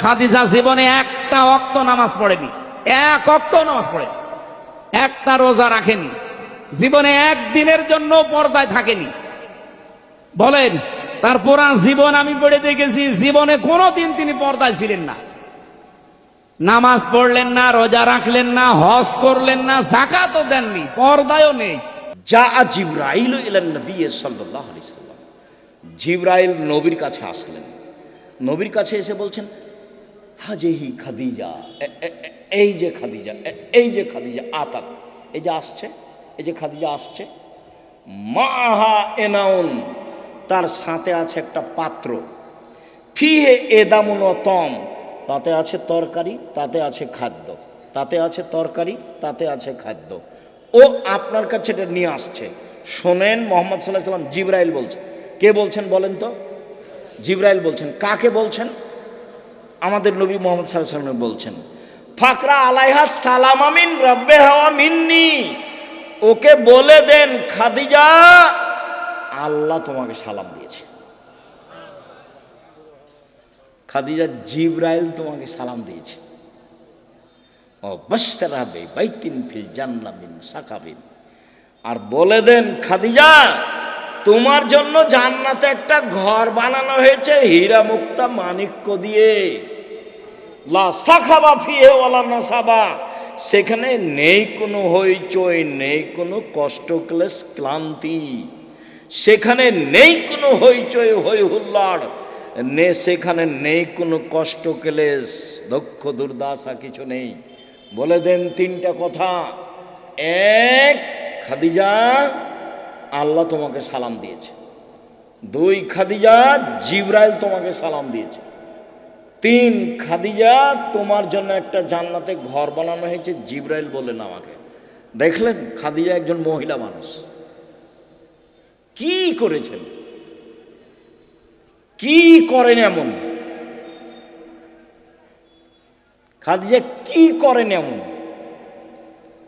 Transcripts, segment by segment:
খাদিজা জীবনে একটা অক্ত নামাজ পড়েনি। এক অক্ত নামাজ পড়েনি। একটা রোজা রাখেনি। জীবনে একদিনের জন্য পর্দায় থাকেনি। বলেন, তার পুরা জীবন আমি পড়ে দেখেছি, জীবনে কোনোদিন তিনি পর্দায় ছিলেন না। নামাজ পড়লেন না, রোজা রাখলেন না, হজ করলেন না জাকাতও দেননি, পর্দায়ও নেই। যা জিব্রাইল ইলান নবী জিব্রাইল নবীর কাছে আসলেন। নবীর কাছে এসে বলছেন, হাজেহি খাদিজা এই যে খাদিজা এই যে খাদিজা, আতাত এই যে আসছে এই যে খাদিজা আসছে মাহা এনাউন, তার সাথে আছে একটা পাত্র। ফিহে এদামুন তম, তাতে আছে তরকারি, তাতে আছে খাদ্য, তাতে আছে তরকারি, তাতে আছে খাদ্য। ও আপনার কাছে এটা নিয়ে আসছে। শোনেন, মোহাম্মদ সাল্লাহ সাল্লাম জিব্রাইল বলছে। কে বলছেন বলেন তো? জিব্রাইল বলছেন, কাকে বলছেন? আমাদের নবী মোহাম্মদ সাল্লাম বলছেন, ফাকরা আলাইহা সালামামিন রব্বে হাওয়া মিন্নি। ওকে বলে দেন, খাদিজা, আল্লাহ তোমাকে সালাম দিয়েছে। খাদিজা জিব্রাইল তোমাকে সালাম দিয়েছে। ও বস্তারাবে বাইতিন ফিল জান্নামিন সাকাবিন। আর বলে দেন, খাদিজা তোমার জন্য জান্নাতে একটা ঘর বানানো হয়েছে হীরা মুক্তা মানিক্য দিয়ে। লা সাখাবা ফিহে ওয়ালা নাসাবা। সেখানে নেই কোনো হইচই, নেই কোনো কষ্ট ক্লেশ ক্লান্তি। সেখানে নেই কোনো হইচই হই হুল্লাড় নে সেখানে নেই কোনো কষ্ট ক্লেশ দক্ষ দুর্দশা কিছু নেই। বলে দেন তিনটা কথা। এক, খাদিজা আল্লাহ তোমাকে সালাম দিয়েছে। দুই খাদিজা জিব্রাইল তোমাকে সালাম দিয়েছে। তিন খাদিজা তোমার জন্য একটা জান্নাতে ঘর বানানো হয়েছে, জিব্রাইল বলেন আমাকে। দেখলেন খাদিজা একজন মহিলা মানুষ। কি করেছেন? কি করেন এমন? খাদিজা কি করেন এমন?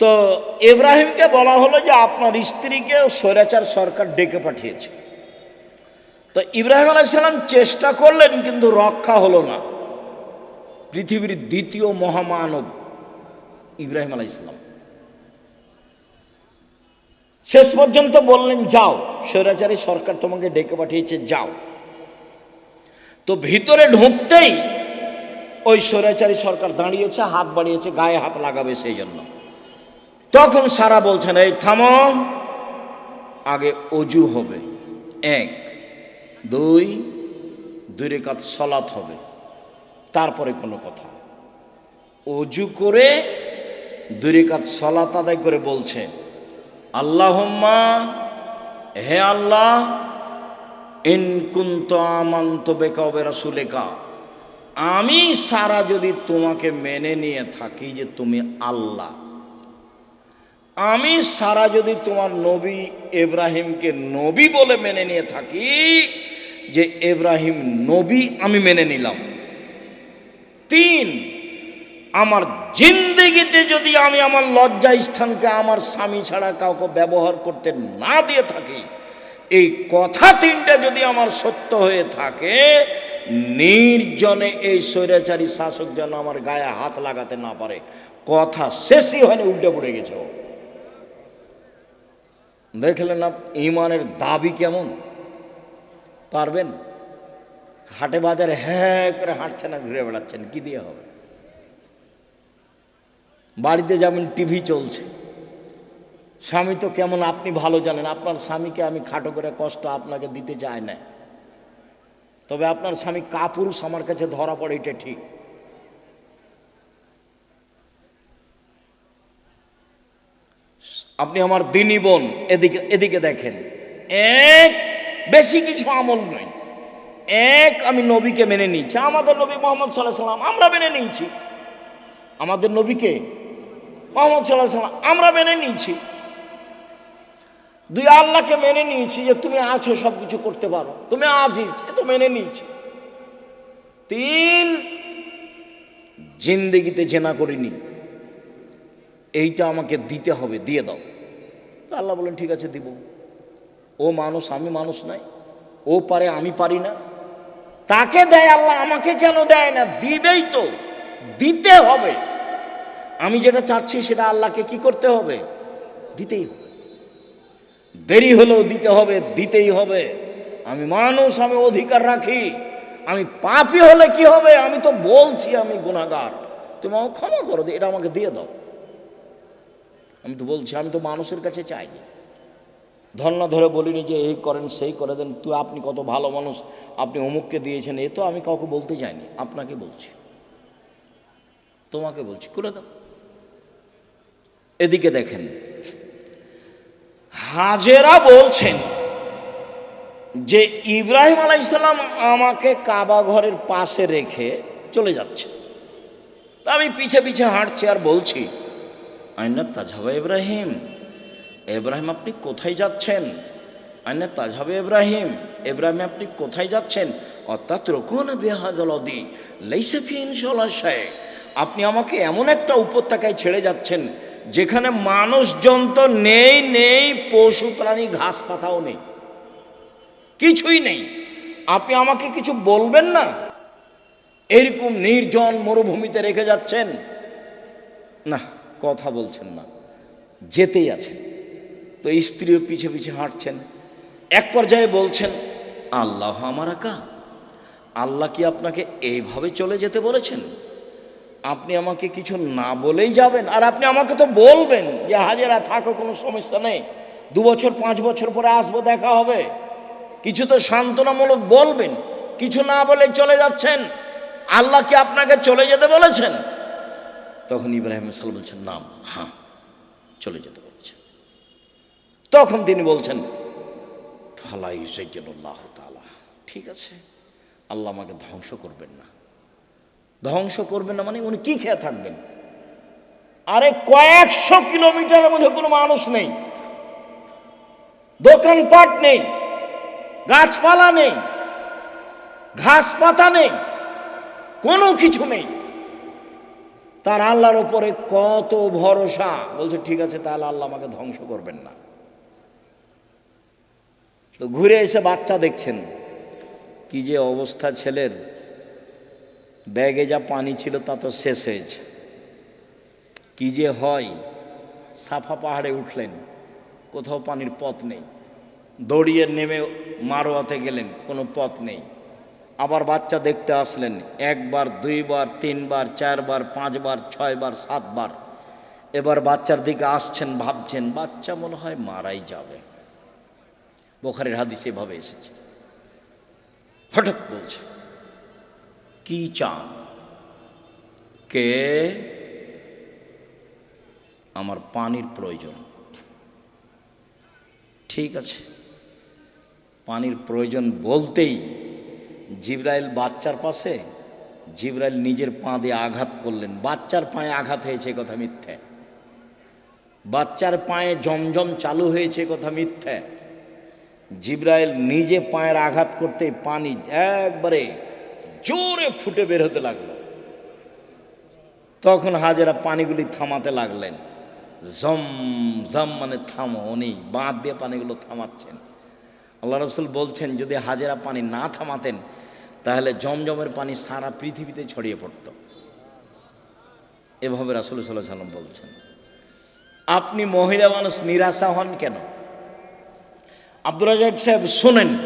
তো ইব্রাহিমকে বলা হলো যে আপনার স্ত্রীকে স্বৈরাচার সরকার ডেকে পাঠিয়েছে। তো ইব্রাহিম আলাইসাল্লাম চেষ্টা করলেন, কিন্তু রক্ষা হলো না। পৃথিবীর দ্বিতীয় মহামানব ইব্রাহিম আলাইসাল্লাম শেষ পর্যন্ত বললেন, যাও, স্বৈরাচারী সরকার তোমাকে ডেকে পাঠিয়েছে, যাও। তো ভিতরে ঢুকতেই ওই স্বৈরাচারী সরকার দাঁড়িয়েছে, হাত বাড়িয়েছে, গায়ে হাত লাগাবে সেই জন্য। তখন সারা বলছেন, এই থামো, আগে অজু হবে। এক, দুই দুই রেখাত সলাৎ হবে। তারপরে কোনো কথা। অজু করে দুই রেখাত সলাত আদায় করে বলছে, আল্লাহম্মা, হে আল্লাহ, ইন কুন্ত আমান্ত বেকাবে রাসুলেকা আমি সারা যদি তোমাকে মেনে নিয়ে থাকি যে তুমি আল্লাহ আমি সারা যদি তোমার নবী এব্রাহিমকে নবী বলে মেনে নিয়ে থাকি, যে এব্রাহিম নবী আমি মেনে নিলাম। তিন, আমার জিন্দিগিতে যদি আমি আমার লজ্জা স্থানকে আমার স্বামী ছাড়া কাউকে ব্যবহার করতে না দিয়ে থাকি, এই কথা তিনটা যদি আমার সত্য হয়ে থাকে, নির্জনে এই স্বৈরাচারী শাসক যেন আমার গায়ে হাত লাগাতে না পারে। কথা শেষই হয়নি, উল্টে পড়ে গেছে ও। দেখলেন না, ইমানের দাবি কেমন? পারবেন? হাটে বাজারে হ্যাঁ করে হাঁটছেন আর ঘুরে বেড়াচ্ছেন, কি দিয়ে হবে? বাড়িতে যেমন টিভি চলছে, স্বামী তো কেমন আপনি ভালো জানেন, আপনার স্বামীকে আমি খাটো করে কষ্ট আপনাকে দিতে চাই না। তবে আপনার স্বামী কাপুরুষ, আমার কাছে ধরা পড়ে, এটা ঠিক। আপনি আমার দিনী বোন এদিকে এদিকে দেখেন। এক। বেশি কিছু আমল নয় এক আমি নবীকে মেনে নিয়েছি। আমাদের নবী মোহাম্মদ সাল্লাহ সাল্লাম আমরা মেনে নিয়েছি। আমাদের নবীকে মোহাম্মদ সাল্লাহ সাল্লাম আমরা মেনে নিয়েছি। দুই আল্লাহকে মেনে নিয়েছি যে তুমি আছো সব কিছু করতে পারো। তুমি আজিজ এ তো মেনে নিয়েছি। তিন জিন্দেগিতে জেনা করিনি। এইটা আমাকে দিতে হবে দিয়ে দাও। আল্লাহ বলেন, ঠিক আছে, দিব। ও মানুষ, আমি মানুষ নাই। ও পারে, আমি পারি না। তাকে দেয় আল্লাহ, আমাকে কেন দেয় না? দিবেই তো, দিতে হবে। আমি যেটা চাচ্ছি, সেটা আল্লাহকে কি করতে হবে? দিতেই হবে। দেরি হলেও দিতে হবে, দিতেই হবে। আমি মানুষ, আমি অধিকার রাখি। আমি পাপি হলে কি হবে? আমি তো বলছি, আমি গুণাগার তুমি আমাকে ক্ষমা করো, এটা আমাকে দিয়ে দাও। আমি তো বলছি, আমি তো মানুষের কাছে চাইনি। ধর্না ধরে বলিনি যে এই করেন, সেই করে দেন তুই আপনি কত ভালো মানুষ, আপনি অমুককে দিয়েছেন, এ তো আমি কাউকে বলতে যাইনি আপনাকে বলছি। তোমাকে বলছি করে দাও। এদিকে দেখেন, হাজেরা বলছেন যে ইব্রাহিম আলাইসাল্লাম আমাকে কাবা ঘরের পাশে রেখে চলে যাচ্ছে। আমি পিছে পিছে হাঁটছি আর বলছি আইনা তাজাবা ইব্রাহিম। ইব্রাহিম, আপনি কোথায় যাচ্ছেন? আইনা তাজাবে ইব্রাহিম। এব্রাহিম আপনি কোথায় যাচ্ছেন? অর্থাৎ রকুন বেহাজলদি লেইসেফি ইনশাল্লাহ আপনি আমাকে এমন একটা উপত্যকায় ছেড়ে যাচ্ছেন, যেখানে মানুষজন তো নেই নেই, পশু প্রাণী, ঘাস পাতাও নেই। কিছুই নেই। আপনি আমাকে কিছু বলবেন না? এরকম নির্জন মরুভূমিতে রেখে যাচ্ছেন? না। কথা বলছেন না, যেতেই আছেন। তো স্ত্রীও পিছে পিছে হাঁটছেন। এক পর্যায়ে বলছেন, আল্লাহ আমার আকা আল্লাহ কি আপনাকে এইভাবে চলে যেতে বলেছেন? আপনি আমাকে কিছু না বলেই যাবেন, আর আপনি আমাকে তো বলবেন যে হাজেরা থাকো, কোনো সমস্যা নেই। দু বছর, পাঁচ বছর পরে আসব, দেখা হবে। কিছু তো সান্ত্বনামূলক বলবেন, কিছু না বলে চলে যাচ্ছেন। আল্লাহ কি আপনাকে চলে যেতে বলেছেন? তখন ইব্রাহিম সাল বলছেন, নাম হ্যাঁ চলে যেতে বলছেন তখন তিনি বলছেন, ফালাই জৈজনুল্লাহ তালা ঠিক আছে, আল্লাহ আমাকে ধ্বংস করবেন না। ধ্বংস করবেন না মানে উনি কি খেয়ে থাকবেন? আরে কয়েকশো কিলোমিটারের মধ্যে কোনো মানুষ নেই, দোকানপাট নেই, গাছপালা নেই ঘাস পাতা নেই, কোনো কিছু নেই। তার আল্লাহর ওপরে কত ভরসা। বলছে, ঠিক আছে, তাহলে আল্লাহ আমাকে ধ্বংস করবেন না। তো ঘুরে এসে বাচ্চা দেখছেন, কি যে অবস্থা ছেলের। ব্যাগে যা পানি ছিল তা তো শেষ হয়েছে। কি যে হয়, সাফা পাহাড়ে উঠলেন, কোথাও পানির পথ নেই। দড়িয়ে নেমে মারোয়াতে গেলেন, কোনো পথ নেই। আবার বাচ্চা দেখতে আসলেন। একবার, দুইবার, তিনবার, চারবার, পাঁচবার, ছয়বার, সাতবার। এবার বাচ্চার দিকে আসছেন, ভাবছেন, বাচ্চা মনে হয় মারাই যাবে। বোখারের হাদিস এভাবে এসেছে। হঠাৎ বলছে, কি চান? কে? আমার পানির প্রয়োজন। ঠিক আছে। পানির প্রয়োজন বলতেই জিব্রাইল বাচ্চার পাশে, জিব্রাইল নিজের পা দিয়ে আঘাত করলেন। বাচ্চার পায়ে আঘাত হয়েছে কথা মিথ্যে। বাচ্চার পায়ে জমজম চালু হয়েছে কথা মিথ্যে। জিব্রাইল নিজে পায়ের আঘাত করতে পানি একবারে জোরে ফুটে বের হতে লাগল। তখন হাজেরা পানিগুলি থামাতে লাগলেন। জম জম মানে থামো, উনি বাঁধ দিয়ে পানিগুলো থামাচ্ছেন। আল্লাহ রসুল বলছেন, যদি হাজেরা পানি না থামাতেন, তাহলে জমজমের পানি সারা পৃথিবীতে ছড়িয়ে পড়ত। এভাবে রাসুল সাল্লাহ সাল্লাম বলছেন। আপনি মহিলা মানুষ নিরাশা হন কেন? আব্দুর রাজাক সাহেব, শোনেন,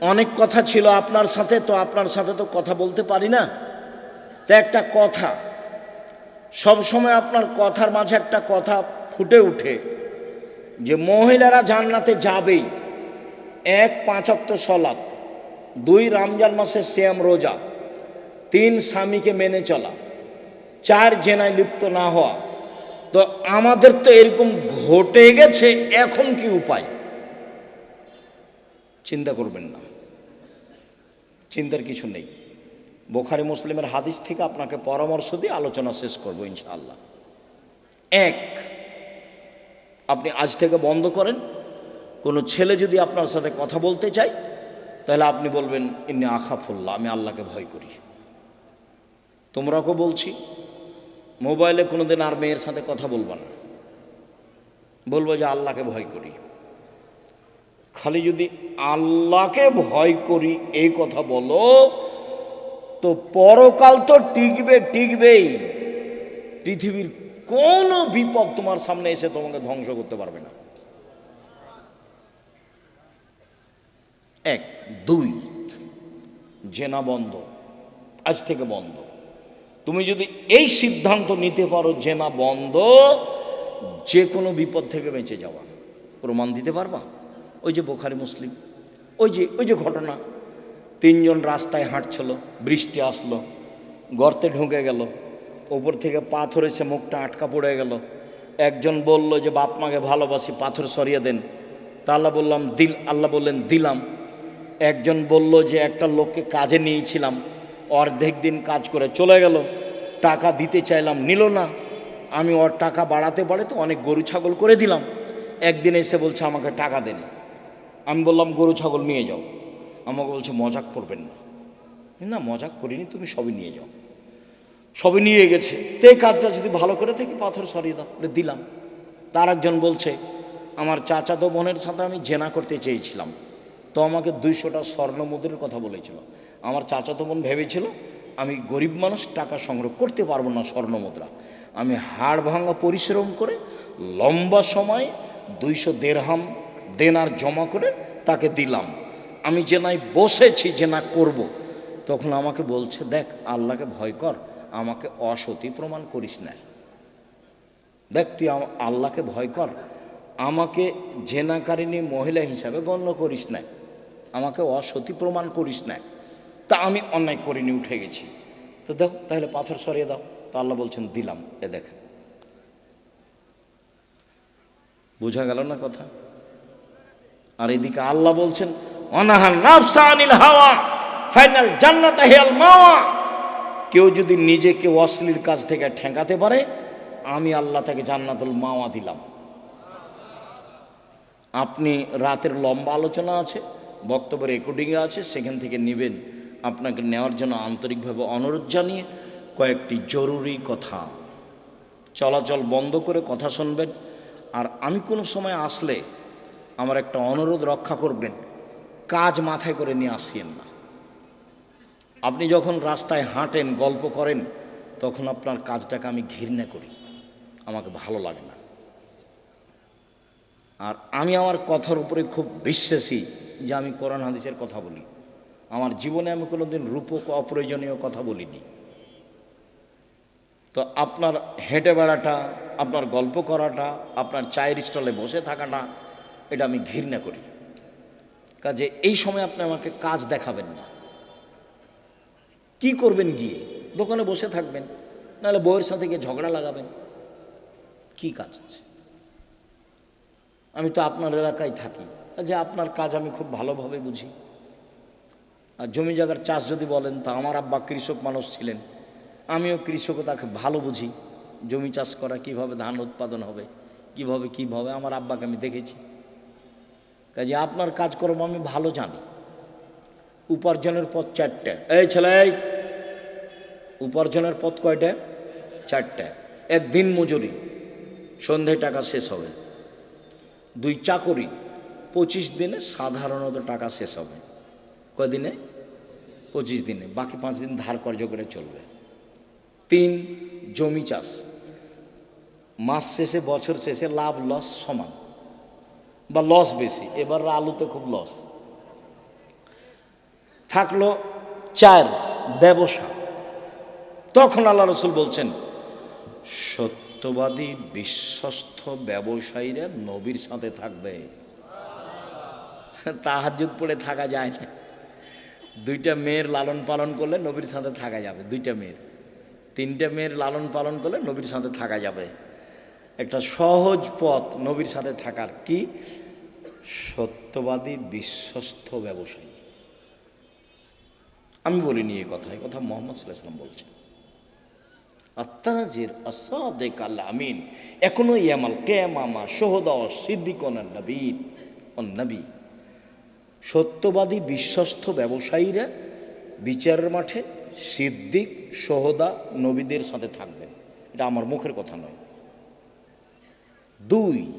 অনেক কথা ছিল আপনার সাথে, তো আপনার সাথে তো কথা বলতে পারি না। তো একটা কথা, সব সময় আপনার কথার মাঝে একটা কথা ফুটে উঠে যে মহিলারা জান্নাতে যাবেই। এক পাঁচক্ত সলাপ, দুই রমজান মাসের শ্যাম রোজা, তিন স্বামীকে মেনে চলা, চার জেনায় লিপ্ত না হওয়া। তো আমাদের তো এরকম ঘটে গেছে, এখন কি উপায়? চিন্তা করবেন না। চিন্তার কিছু নেই। বোখারি মুসলিমের হাদিস থেকে আপনাকে পরামর্শ দিয়ে আলোচনা শেষ করব ইনশাআল্লাহ। এক, আপনি আজ থেকে বন্ধ করেন কোনো ছেলে যদি আপনার সাথে কথা বলতে চায়, তাহলে আপনি বলবেন, ইন্নি আখাফুল্লাহ, আমি আল্লাহকে ভয় করি। তোমরাকে বলছি, মোবাইলে কোনোদিন আর মেয়ের সাথে কথা বলবা না। বলব যে, আল্লাহকে ভয় করি। খালি যদি আল্লাহকে ভয় করি, এই কথা বলো, তো পরকাল তো টিকবে, টিকবেই। পৃথিবীর কোনো বিপদ তোমার সামনে এসে তোমাকে ধ্বংস করতে পারবে না। এক, দুই, জেনা বন্ধ, আজ থেকে বন্ধ। তুমি যদি এই সিদ্ধান্ত নিতে পারো জেনা বন্ধ, যে কোনো বিপদ থেকে বেঁচে যাওয়া। প্রমাণ দিতে পারবা? ওই যে বোখারি মুসলিম, ওই যে ওই যে ঘটনা। তিনজন রাস্তায় হাঁটছিল, বৃষ্টি আসলো, গর্তে ঢুকে গেল, ওপর থেকে পাথর এসে মুখটা আটকা পড়ে গেল। একজন বলল যে, বাপ মাকে ভালোবাসি, পাথর সরিয়ে দেন। তা আল্লাহ বললাম, দিল আল্লাহ বললেন, দিলাম। একজন বলল যে, একটা লোককে কাজে নিয়েছিলাম, অর্ধেক দিন কাজ করে চলে গেল, টাকা দিতে চাইলাম, নিল না। আমি ওর টাকা বাড়াতে বাড়াতে অনেক গরু ছাগল করে দিলাম। একদিন এসে বলছে, আমাকে টাকা দেন আমি বললাম, গরু ছাগল নিয়ে যাও। আমাকে বলছে, মজাক করবেন না। না, মজাক করিনি, তুমি সবই নিয়ে যাও। সবই নিয়ে গেছে। তে কাজটা যদি ভালো করে থাকি পাথর সরিয়ে দাও দিলাম। তার একজন বলছে, আমার চাচাতো বোনের সাথে আমি জেনা করতে চেয়েছিলাম। তো আমাকে দুইশোটা স্বর্ণ মুদ্রের কথা বলেছিল। আমার চাচাতো বোন ভেবেছিল, আমি গরিব মানুষ, টাকা সংগ্রহ করতে পারব না স্বর্ণ মুদ্রা আমি হাড় ভাঙা পরিশ্রম করে লম্বা সময় দুইশো দেড়হাম দেনার জমা করে তাকে দিলাম। আমি যে নাই বসেছি, যে না করব। তখন আমাকে বলছে, দেখ, আল্লাহকে ভয় কর, আমাকে অসতী প্রমাণ করিস না। দেখ, তুই আল্লাহকে ভয় কর, আমাকে জেনাকারিনী মহিলা হিসাবে গণ্য করিস না। আমাকে অসতী প্রমাণ করিস না। তা আমি অন্যায় করিনি উঠে গেছি। তো দাও, তাহলে পাথর সরিয়ে দাও। তো আল্লাহ বলছেন, দিলাম। এ দেখ। বোঝা গেল না কথা? আর এদিকে আল্লাহ বলছেন নাফসা হাওয়া, ফাইনাল জান্নাত মাওয়া। কেউ যদি নিজেকে অশ্লীল কাজ থেকে ঠেকাতে পারে, আমি আল্লাহ তাকে জান্নাতুল মাওয়া দিলাম। আপনি রাতের লম্বা আলোচনা আছে? বক্তব্য রেকর্ডিংয়ে আছে, সেখান থেকে নেবেন। আপনাকে নেওয়ার জন্য আন্তরিকভাবে অনুরোধ জানিয়ে কয়েকটি জরুরি কথা। চলাচল বন্ধ করে কথা শুনবেন, আর আমি কোনো সময় আসলে আমার একটা অনুরোধ রক্ষা করবেন, কাজ মাথায় করে নিয়ে আসিয়েন না। আপনি যখন রাস্তায় হাঁটেন, গল্প করেন, তখন আপনার কাজটাকে আমি ঘৃণা করি। আমাকে ভালো লাগে না। আর আমি আমার কথার উপরে খুব বিশ্বাসী। যে আমি কোরআন হাদিসের কথা বলি। আমার জীবনে আমি কোনোদিন রূপক, অপ্রয়োজনীয় কথা বলিনি। তো আপনার হেঁটে বেড়াটা, আপনার গল্প করাটা, আপনার চায়ের স্টলে বসে থাকাটা, এটা আমি ঘৃণা করি। কাজে এই সময় আপনি আমাকে কাজ দেখাবেন না। কি করবেন গিয়ে? দোকানে বসে থাকবেন, নাহলে বউয়ের সাথে গিয়ে ঝগড়া লাগাবেন। কি কাজ আছে? আমি তো আপনার এলাকায় থাকি। যে আপনার কাজ আমি খুব ভালোভাবে বুঝি। আর জমি জায়গার চাষ যদি বলেন, তা আমার আব্বা কৃষক মানুষ ছিলেন। আমিও কৃষক তাকে ভালো বুঝি। জমি চাষ করা, কীভাবে ধান উৎপাদন হবে, কীভাবে কীভাবে আমার আব্বাকে আমি দেখেছি। কাজে আপনার কাজকর্ম আমি ভালো জানি। উপার্জনের পথ চারটে। এই ছেলে উপার্জনের পথ কয়টা? চারটে। একদিন মজুরি সন্ধ্যায় টাকা শেষ হবে। দুই চাকরি পঁচিশ দিনে সাধারণত টাকা শেষ হবে। কদিনে পঁচিশ দিনে। বাকি পাঁচ দিন ধার কর্য করে চলবে। তিন, জমি চাষ। মাস শেষে, বছর শেষে লাভ, লস সমান বা লস বেশি। এবার আলুতে খুব লস। থাকল চার, ব্যবসা। তখন আল্লাহ রসুল বলছেন, সত্যবাদী, বিশ্বস্ত ব্যবসায়ীরা নবীর সাথে থাকবে। তাহাজুদ পড়ে থাকা যায় না। দুইটা মেয়ের লালন পালন করলে নবীর সাথে থাকা যাবে, দুইটা মেয়ের। তিনটা মেয়ের লালন পালন করলে নবীর সাথে থাকা যাবে। একটা সহজ পথ নবীর সাথে থাকার কি? সত্যবাদী, বিশ্বস্ত ব্যবসায়ী। আমি বলিনি এই কথা এই কথা মোহাম্মদ সাল্লাহ সাল্লাম বলছেন। আত্মাজির আসাদেক আমিন, এখনও ইয়ামাল কেমামা সোহদা সিদ্দিকন নবীন ও নবী সত্যবাদী বিশ্বস্ত ব্যবসায়ীরা বিচারের মাঠে সিদ্দিক, সোহদা, নবীদের সাথে থাকবেন। এটা আমার মুখের কথা নয়। দুই,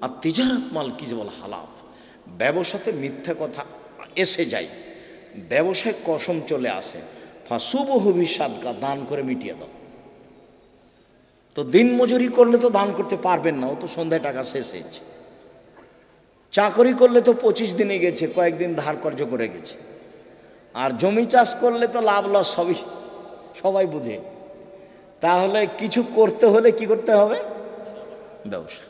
আর তিজারাত মাল কি যে বল হালাফ ব্যবসাতে মিথ্যা কথা এসে যায়। ব্যবসায় কসম চলে আসে। ফাঁসুব হবিষ্যাদকা দান করে মিটিয়ে দাও। তো দিন মজুরি করলে তো দান করতে পারবেন না, ও তো সন্ধ্যায় টাকা শেষ হয়েছে। চাকরি করলে তো পঁচিশ দিনে গেছে, কয়েকদিন ধার কর্য করে গেছে। আর জমি চাষ করলে তো লাভ লস সবই, সবাই বুঝে। তাহলে কিছু করতে হলে কি করতে হবে? ব্যবসা।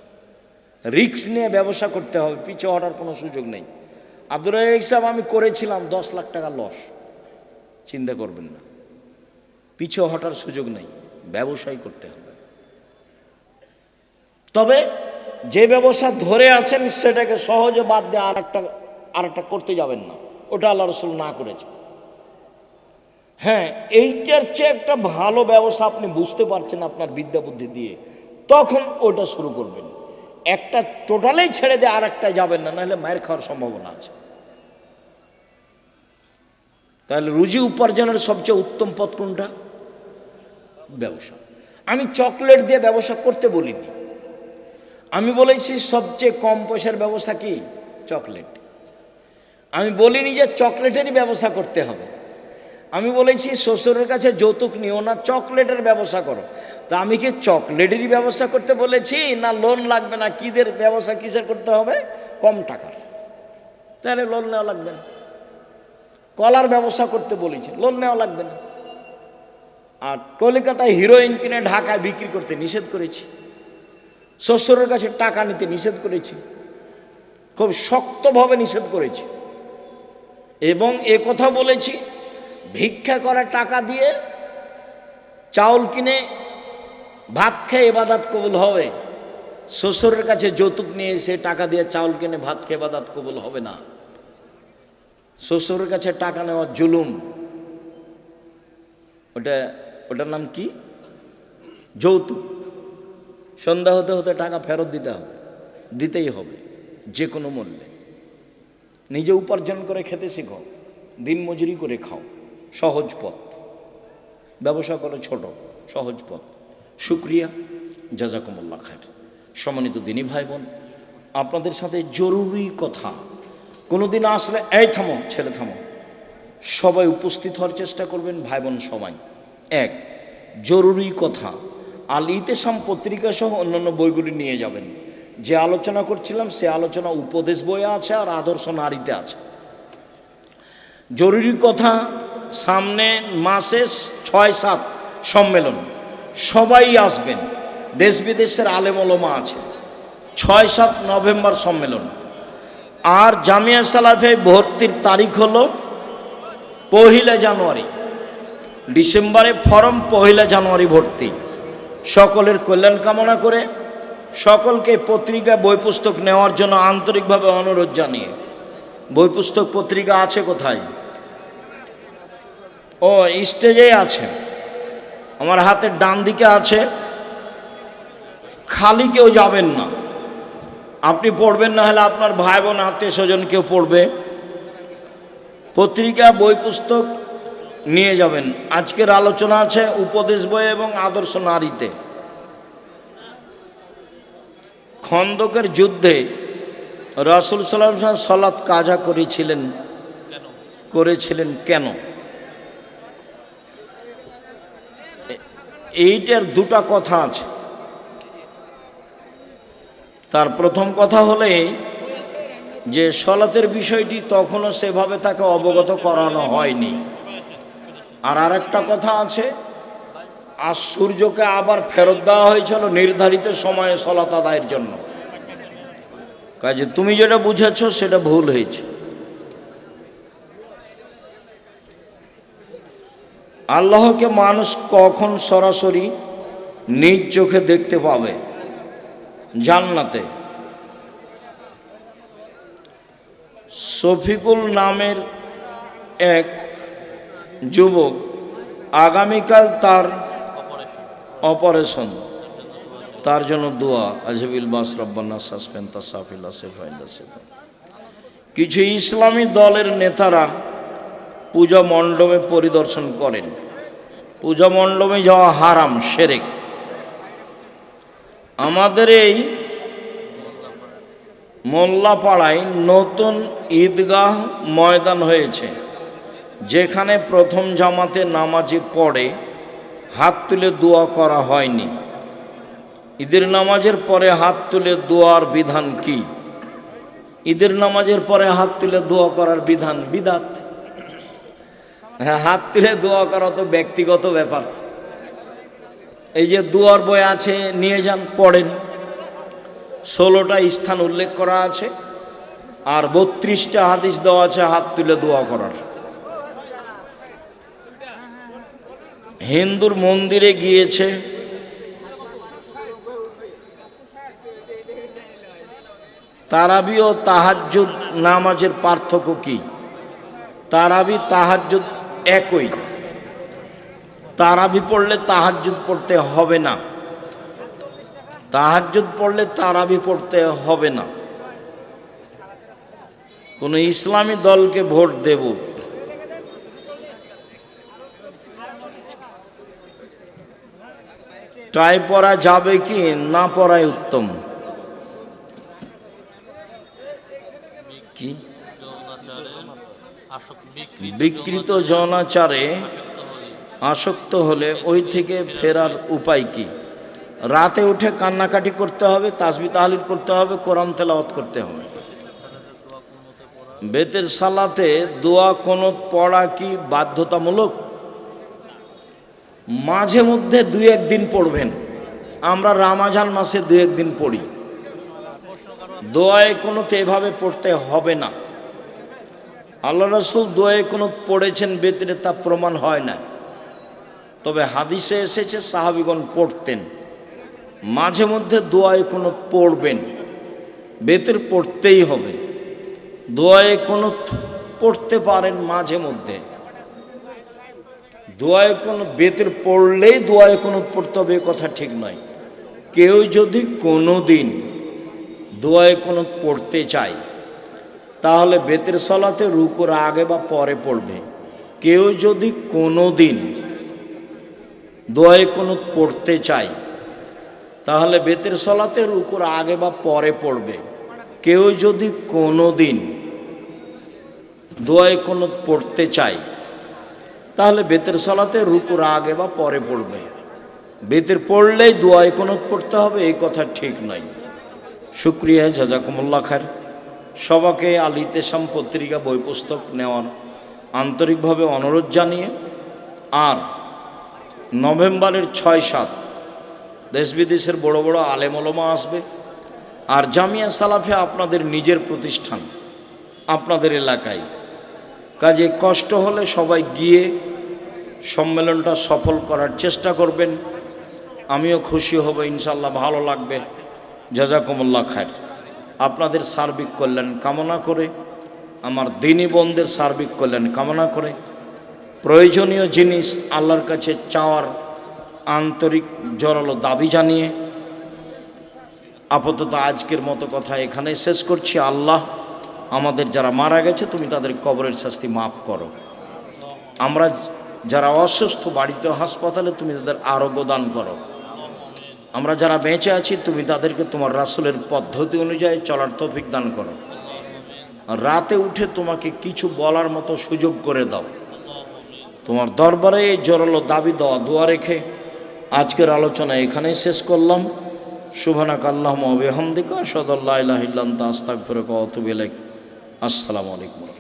রিক্স নিয়ে ব্যবসা করতে হবে, পিছু হটার কোনো সুযোগ নেই। আব্দুর সাহেব, আমি করেছিলাম, দশ লাখ টাকা লস। চিন্তা করবেন না। পিছু হটার সুযোগ নেই, ব্যবসাই করতে হবে। তবে যে ব্যবসা ধরে আছেন সেটাকে সহজে বাদ দিয়ে আর একটা আর একটা করতে যাবেন না। ওটা আল্লাহ রসুল না করেছে হ্যাঁ এইটার চেয়ে একটা ভালো ব্যবসা আপনি বুঝতে পারছেন আপনার বিদ্যা বুদ্ধি দিয়ে। তখন ওটা শুরু করবেন। একটা টোটালেই ছেড়ে দিয়ে আর একটা যাবেন না, নাহলে মায়ের খাওয়ার সম্ভাবনা আছে। তাহলে রুজি উপার্জনের সবচেয়ে উত্তম পথ কোনটা? ব্যবসা। আমি চকলেট দিয়ে ব্যবসা করতে বলিনি। আমি বলেছি সবচেয়ে কম পয়সার ব্যবসা কি? চকলেট। আমি বলিনি যে চকলেটেরই ব্যবসা করতে হবে। আমি বলেছি শ্বশুরের কাছে যৌতুক নিও না, চকলেটের ব্যবসা করো। তা আমি কি চকলেটেরই ব্যবসা করতে বলেছি না লোন লাগবে না? কীদের ব্যবসা কিসের করতে হবে? কম টাকার। তাহলে লোন নেওয়া লাগবে না। কলার ব্যবসা করতে বলেছি লোন নেওয়া লাগবে না। আর কলকাতায় হিরোইন কিনে ঢাকায় বিক্রি করতে নিষেধ করেছি। শ্বশুরের কাছে টাকা নিতে নিষেধ করেছি। খুব শক্তভাবে নিষেধ করেছি। এবং এ কথা বলেছি, ভিক্ষা করা টাকা দিয়ে চাউল কিনে ভাত খেয়ে এবাদাত কবুল হবে। শ্বশুরের কাছে যৌতুক নিয়ে এসে টাকা দিয়ে চাউল কিনে ভাত খেয়ে এবাদাত কবুল হবে না। শ্বশুরের কাছে টাকা নেওয়া জুলুম। ওটা, ওটার নাম কি? যৌতুক। সন্ধ্যা হতে হতে টাকা ফেরত দিতে হবে। দিতেই হবে যে কোনো মূল্যে। নিজে উপার্জন করে খেতে শেখো, দিন মজুরি করে খাও, সহজ পথ। ব্যবসা করো ছোট, সহজ পথ। শুক্রিয়া, জাজাকুমুল্লাহ খায় সম্মানিত দিনী ভাই বোন আপনাদের সাথে জরুরি কথা কোনো দিন আসলে এই থামো ছেলে থামো। সবাই উপস্থিত হওয়ার চেষ্টা করবেন ভাই বোন সবাই। এক, জরুরি কথা আল ইতেসাম পত্রিকা সহ অন্যান্য বইগুলি নিয়ে যাবেন। যে আলোচনা করছিলাম, সে আলোচনা উপদেশ বইয়ে আছে আর আদর্শ নারীতে আছে। জরুরি কথা, সামনে মাসে ছয় সাত সম্মেলন। সবাই আসবেন। দেশ বিদেশের আলেমলমা আছে। ছয় সাত নভেম্বর সম্মেলন। আর জামিয়া সালাফে ভর্তির তারিখ হলো পহিলা জানুয়ারি। ডিসেম্বরে ফরম পহিলা জানুয়ারি ভর্তি। সকলের কল্যাণ কামনা করে সকলকে পত্রিকা বই পুস্তক নেওয়ার জন্য আন্তরিকভাবে অনুরোধ জানিয়ে। বই পুস্তক পত্রিকা আছে কোথায়? ও, স্টেজেই আছে। আমার হাতের ডান দিকে আছে। খালি কেউ যাবেন না। আপনি পড়বেন না হলে আপনার ভাই বোন, আত্মীয় স্বজন কেউ পড়বে। পত্রিকা বই পুস্তক নিয়ে যাবেন। আজকের আলোচনা আছে উপদেশ বই এবং আদর্শ নারীতে। খন্দকের যুদ্ধে রসুল সাল্লাম সলাৎ কাজা করেছিলেন। করেছিলেন কেন? এইটার দুটা কথা আছে। তার প্রথম কথা হলে যে সলাতের বিষয়টি তখনও সেভাবে তাকে অবগত করানো হয়নি। আর আরেকটা কথা আছে আর সূর্যকে আবার ফেরত দেওয়া হয়েছিল নির্ধারিত সময়ে সলাত আদায়ের জন্য। কাজে তুমি যেটা বুঝেছ সেটা ভুল হয়েছে। আল্লাহকে মানুষ কখন সরাসরি নিজ চোখে দেখতে পাবে? জান্নাতে। শফিকুল নামের এক যুবক, আগামীকাল তার অপারেশন। তার জন্য দোয়া। আজবিল বাস রব্বান্না সাসপেন তাসাফিল আসেফ। কিছু ইসলামী দলের নেতারা পূজা মণ্ডপে পরিদর্শন করেন। পূজা মণ্ডপে যাওয়া হারাম, সেরেক। আমাদের এই মোল্লাপাড়ায় নতুন ঈদগাহ ময়দান হয়েছে। যেখানে প্রথম জামাতে নামাজে পড়ে, হাত তুলে দোয়া করা হয়নি। ঈদের নামাজের পরে হাত তুলে দোয়ার বিধান কি? ঈদের নামাজের পরে হাত তুলে দোয়া করার বিধান বিধাত হ্যাঁ হাত তুলে দোয়া করা তো ব্যক্তিগত ব্যাপার। এই যে দুয়ার বই আছে, নিয়ে যান, পড়েন। ষোলোটা স্থান উল্লেখ করা আছে, আর বত্রিশটা হাদিস দেওয়া আছে হাত তুলে দোয়া করার। হিন্দুর মন্দিরে গিয়েছে। তারাবি ও তাহাজ্জুদ নামাজের পার্থক্য কি? তারাবি, তাহাজ্জুদ একই। তারাবি পড়লে তাহাজ্জুদ পড়তে হবে না। তাহাজ্জুদ পড়লে তারাবি পড়তে হবে না। কোন ইসলামী দলকে ভোট দেব। টাই পরা যাবে কি না পরাই উত্তম। কি? বিকৃত জনাচারে আসক্ত হলে ওই থেকে ফেরার উপায় কি? রাতে উঠে কান্নাকাটি করতে হবে তাসবি তাহলিল করতে হবে কোরআন তেলাওয়াত করতে হবে। বেতের সালাতে দোয়া কোনো পড়া কি বাধ্যতামূলক? মাঝে মধ্যে দু একদিন পড়বেন। আমরা রামাজান মাসে দু একদিন পড়ি। দোয়ায় কোনো তো এভাবে পড়তে হবে না। আল্লাহ রসুল দোয়ায় কোনো পড়েছেন বেতরে, তা প্রমাণ হয় না। তবে হাদিসে এসেছে, সাহাবিগণ পড়তেন। মাঝে মধ্যে দোয়ায় কোনো পড়বেন। বেতের পড়তেই হবে। দোয়ায় কোনো পড়তে পারেন মাঝে মধ্যে। দোয়ায় কোনো বেতের পড়লেই দোয়ায় কোনো পড়তে হবে কথা ঠিক নয়। কেউ যদি কোনো দিন দোয়ায় কোনো পড়তে চায়, তাহলে বেতের সলাতে রুকুর আগে বা পরে পড়বে। কেউ যদি কোনো দিন দোয়ায় কোনো পড়তে চায়, তাহলে বেতের সলাতে রুকুর আগে বা পরে পড়বে। কেউ যদি কোনো দিন দোয়ায় কোনো পড়তে চায় তাহলে বেতের সলাতে রুকুর আগে বা পরে পড়বে। বেতের পড়লেই দোয়ায় কোনো পড়তে হবে, এই কথা ঠিক নয় শুক্রিয়া জাজাকুমুল্লা খার সবাকে আলিতে সাম পত্রিকা বই পুস্তক নেওয়ার আন্তরিকভাবে অনুরোধ জানিয়ে, আর নভেম্বরের ছয় সাত দেশ বিদেশের বড় বড় আলেমলমা আসবে, আর জামিয়া সালাফে আপনাদের নিজের প্রতিষ্ঠান, আপনাদের এলাকায়। কাজে কষ্ট হলে সবাই গিয়ে সম্মেলনটা সফল করার চেষ্টা করবেন। আমিও খুশি হব ইনশাল্লাহ ভালো লাগবে। জাজাকুমুল্লাহ খায়ের আপনাদের সার্বিক কল্যাণ কামনা করে, আমার দিনী বোনদের সার্বিক কল্যাণ কামনা করে। প্রয়োজনীয় জিনিস আল্লাহর কাছে চাওয়ার আন্তরিক জোরালো দাবি জানিয়ে আপাতত আজকের মতো কথা এখানে শেষ করছি। আল্লাহ আমাদের যারা মারা গেছে, তুমি তাদের কবরের শাস্তি মাফ করো। আমরা যারা অসুস্থ, বাড়িতে হাসপাতালে, তুমি তাদের আরোগ্য দান করো। আমরা যারা বেঁচে আছি, তুমি তাদেরকে তোমার রাসুলের পদ্ধতি অনুযায়ী চলার তৌফিক দান করো। রাতে উঠে তোমাকে কিছু বলার মতো সুযোগ করে দাও। তোমার দরবারে এই জোরালো দাবি দেওয়া দোয়া রেখে আজকের আলোচনা এখানেই শেষ করলাম। শুভানাক আল্লাহ অবেহামদিকা সদল্লাহ আস্তাক ফেরক অতুবিলেক আসসালামু আলাইকুম